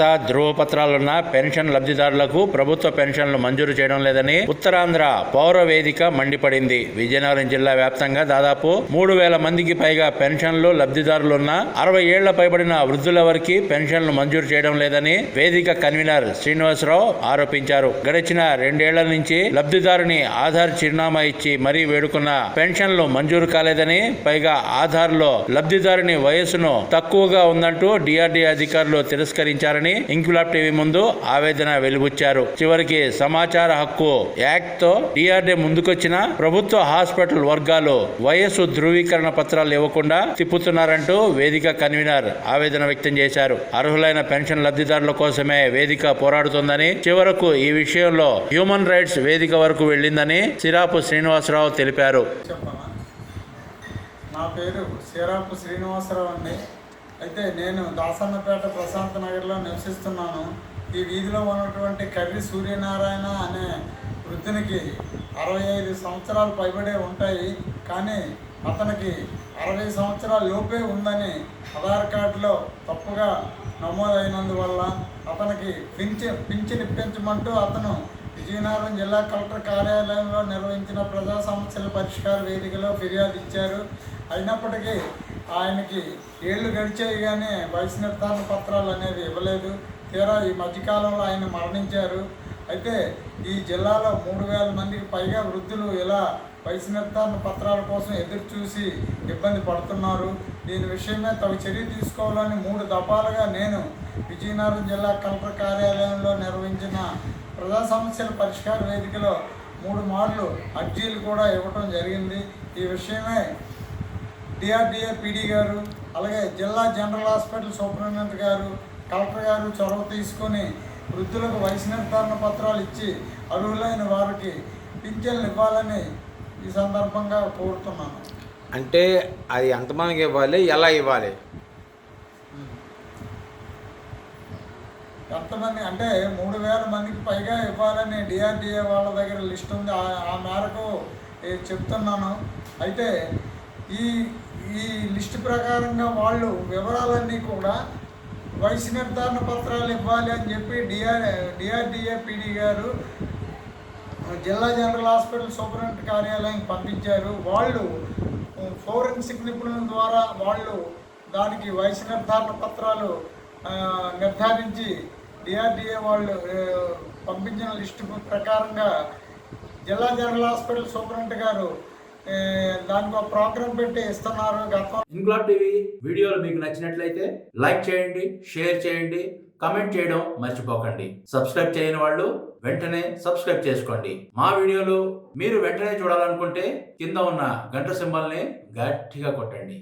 అర్హత ధృవపత్రాలున్న పెన్షన్ లబ్ధిదారులకు ప్రభుత్వ పెన్షన్లు మంజూరు చేయడం లేదని ఉత్తరాంధ్ర పౌర వేదిక మండిపడింది. విజయనగరం జిల్లా వ్యాప్తంగా దాదాపు మూడు వేల మందికి పైగా పెన్షన్లు లబ్ధిదారులున్న అరవై ఏళ్ళ పైబడిన వృద్ధులెవరికి పెన్షన్లు మంజూరు చేయడం లేదని వేదిక కన్వీనర్ శ్రీనివాసరావు ఆరోపించారు. గడిచిన రెండేళ్ళ నుంచి లబ్ధిదారుని ఆధార్ చిరునామా ఇచ్చి మరీ వేడుకున్న పెన్షన్లు మంజూరు కాలేదని పైగా ఆధార్లో లబ్ధిదారుని వయస్సును తక్కువగా ఉందంటూ డిఆర్డీ అధికారులు తిరస్కరించారని ఇంక్విలాబ్ టీవీ ముందు ఆవేదన వెలుబుచ్చారు చివరికి సమాచార హక్కు యాక్ట్తో డిఆర్డీ ముందుకొచ్చిన ప్రభుత్వ హాస్పిటల్ వర్గాలు వయస్సు ధృవీకరణ పత్రాలు ఇవ్వకుండా తిప్పుతున్నారంటూ వేదిక కన్వీనర్ ఆవేదన వ్యక్తం చేశారు. అర్హులైన పెన్షన్ లబ్ధిదారుల కోసమే వేదిక పోరాడుతుందని చివరకు ఈ విషయంలో హ్యూమన్ రైట్స్ వేదిక వరకు వెళ్ళిందని సిరాపు శ్రీనివాసరావు తెలిపారు. నా పేరు సిరాపు శ్రీనివాసరావు అండి. అయితే నేను దాసన్నపేట ప్రశాంత్ నగర్లో నివసిస్తున్నాను. ఈ వీధిలో ఉన్నటువంటి కర్రి సూర్యనారాయణ అనే వృద్ధునికి అరవై ఐదు సంవత్సరాలు పైబడే ఉంటాయి. కానీ అతనికి అరవై సంవత్సరాల లోపే ఉందని ఆధార్ కార్డులో తప్పుగా నమోదైనందువల్ల అతనికి పింఛ పింఛన్ ఇప్పించమంటూ అతను విజయనగరం జిల్లా కలెక్టర్ కార్యాలయంలో నిర్వహించిన ప్రజా సమస్యల పరిష్కార వేదికలో ఫిర్యాదు ఇచ్చారు. అయినప్పటికీ ఆయనకి ఏళ్ళు గడిచాయి కానీ వయసు నిర్ధారణ పత్రాలు అనేవి ఇవ్వలేదు. తీరా ఈ మధ్యకాలంలో ఆయన మరణించారు. అయితే ఈ జిల్లాలో మూడు వేల మందికి పైగా వృద్ధులు ఇలా వయసు నిర్ధారణ పత్రాల కోసం ఎదురు చూసి ఇబ్బంది పడుతున్నారు. దీని విషయమే తగు చర్య తీసుకోవాలని మూడు దఫాలుగా నేను విజయనగరం జిల్లా కలెక్టర్ కార్యాలయంలో నిర్వహించిన ప్రజా సమస్యల పరిష్కార వేదికలో మూడు మార్లు అర్జీలు కూడా ఇవ్వటం జరిగింది. ఈ విషయమే డిఆర్డిఏ పీడీ గారు అలాగే జిల్లా జనరల్ హాస్పిటల్ సూపరింటెండెంట్ గారు కలెక్టర్ గారు చొరవ తీసుకొని వృద్ధులకు వయసు నిర్ధారణ పత్రాలు ఇచ్చి అర్హులైన వారికి పింఛన్లు ఇవ్వాలని ఈ సందర్భంగా కోరుతున్నాను. అంటే అది ఎంతమందికి ఇవ్వాలి? ఎలా ఇవ్వాలి? ఎంతమంది అంటే మూడు వేల మందికి పైగా ఇవ్వాలని డిఆర్డిఏ వాళ్ళ దగ్గర లిస్ట్ ఉంది. ఆ- మేరకు చెప్తున్నాను. అయితే ఈ ఈ లిస్ట్ ప్రకారంగా వాళ్ళు వివరాలన్నీ కూడా వయసు నిర్ధారణ పత్రాలు ఇవ్వాలి అని చెప్పి డిఆర్ డిఆర్డిఏ పీడీ గారు జిల్లా జనరల్ హాస్పిటల్ సూపరింటెండెంట్ కార్యాలయం పంపించారు. వాళ్ళు ఫోరెన్సిక్ నిపుణుల ద్వారా వాళ్ళు దానికి వయసు నిర్ధారణ పత్రాలు నిర్ధారించి డిఆర్డిఏ వాళ్ళు పంపించిన లిస్టు ప్రకారంగా జిల్లా జనరల్ హాస్పిటల్ సూపరింటెండెంట్ గారు దానికి ఒక ప్రోగ్రాం పెట్టి ఇస్తున్నారు గత ఇంక్లాబ్ టీవీ వీడియోలు మీకు నచ్చినట్లయితే లైక్ చేయండి షేర్ చేయండి కమెంట్ చేయడం మర్చిపోకండి. సబ్స్క్రైబ్ చేయని వాళ్ళు వెంటనే సబ్స్క్రైబ్ చేసుకోండి. మా వీడియోలు మీరు వెంటనే చూడాలనుకుంటే కింద ఉన్న గంట సింబల్ని గట్టిగా కొట్టండి.